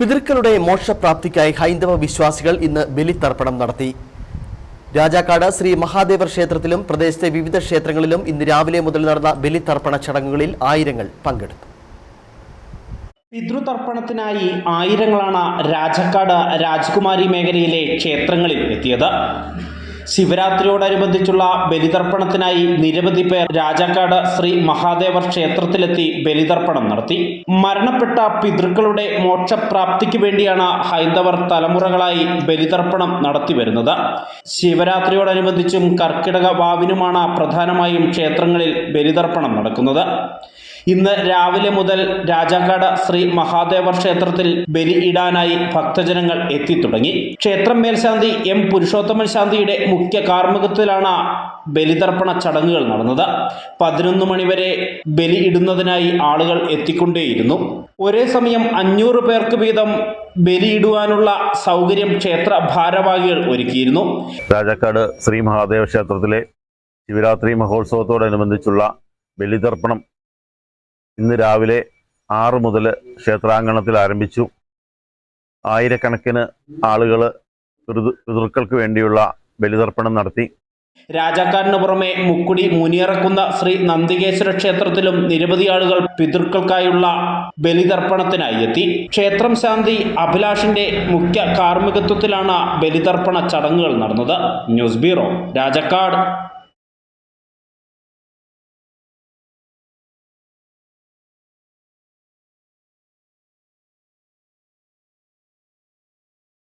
പിതൃക്കളുടെ മോക്ഷപ്രാപ്തിക്കായി ഹൈന്ദവ വിശ്വാസികൾ ഇന്ന് ബലിതർപ്പണം നടത്തി. രാജാക്കാട് ശ്രീ മഹാദേവർ ക്ഷേത്രത്തിലും പ്രദേശത്തെ വിവിധ ക്ഷേത്രങ്ങളിലും ഇന്ന് രാവിലെ മുതൽ നടന്ന ബലിതർപ്പണ ചടങ്ങുകളിൽ ആയിരങ്ങൾ പങ്കെടുത്തു. പിതൃതർപ്പണത്തിനായി ആയിരങ്ങളാണ് രാജക്കാട് രാജകുമാരി മേഖലയിലെ ക്ഷേത്രങ്ങളിൽ എത്തിയത്. ശിവരാത്രിയോടനുബന്ധിച്ചുള്ള ബലിതർപ്പണത്തിനായി നിരവധി പേർ രാജാക്കാട് ശ്രീ മഹാദേവർ ക്ഷേത്രത്തിലെത്തി ബലിതർപ്പണം നടത്തി. മരണപ്പെട്ട പിതൃക്കളുടെ മോക്ഷപ്രാപ്തിക്ക് വേണ്ടിയാണ് ഹൈന്ദവർ തലമുറകളായി ബലിതർപ്പണം നടത്തി വരുന്നത്. ശിവരാത്രിയോടനുബന്ധിച്ചും കർക്കിടക വാവിനുമാണ് പ്രധാനമായും ക്ഷേത്രങ്ങളിൽ ബലിതർപ്പണം നടക്കുന്നത്. ഇന്ന് രാവിലെ മുതൽ രാജാക്കാട് ശ്രീ മഹാദേവ ക്ഷേത്രത്തിൽ ബലി ഇടാനായി ഭക്തജനങ്ങൾ എത്തിത്തുടങ്ങി. ക്ഷേത്രം മേൽശാന്തി എം പുരുഷോത്തമൻ ശാന്തിയുടെ മുഖ്യ കാർമ്മികത്വത്തിലാണ് ബലിതർപ്പണ ചടങ്ങുകൾ നടന്നത്. പതിനൊന്ന് മണിവരെ ബലി ഇടുന്നതിനായി ആളുകൾ എത്തിക്കൊണ്ടേയിരുന്നു. ഒരേ സമയം അഞ്ഞൂറ് പേർക്ക് വീതം ബലിയിടുവാനുള്ള സൗകര്യം ക്ഷേത്ര ഭാരവാഹികൾ ഒരുക്കിയിരുന്നു. രാജാക്കാട് ശ്രീ മഹാദേവ ക്ഷേത്രത്തിലെ ശിവരാത്രി മഹോത്സവത്തോടനുബന്ധിച്ചുള്ള ബലിതർപ്പണം ഇന്ന് രാവിലെ ആറ് മുതൽ ക്ഷേത്രാങ്കണത്തിൽ ആരംഭിച്ചു. ആയിരക്കണക്കിന് ആളുകൾ പിതൃക്കൾക്ക് വേണ്ടിയുള്ള ബലിതർപ്പണം നടത്തി. രാജാക്കാരന് പുറമെ മുക്കുടി മുനിയറക്കുന്ന ശ്രീ നന്ദികേശ്വര ക്ഷേത്രത്തിലും നിരവധി ആളുകൾ പിതൃക്കൾക്കായുള്ള ബലിതർപ്പണത്തിനായി എത്തി. ക്ഷേത്രം ശാന്തി അഭിലാഷിന്റെ മുഖ്യ കാർമ്മികത്വത്തിലാണ് ബലിതർപ്പണ ചടങ്ങുകൾ നടന്നത്. News bureau Rajakkad.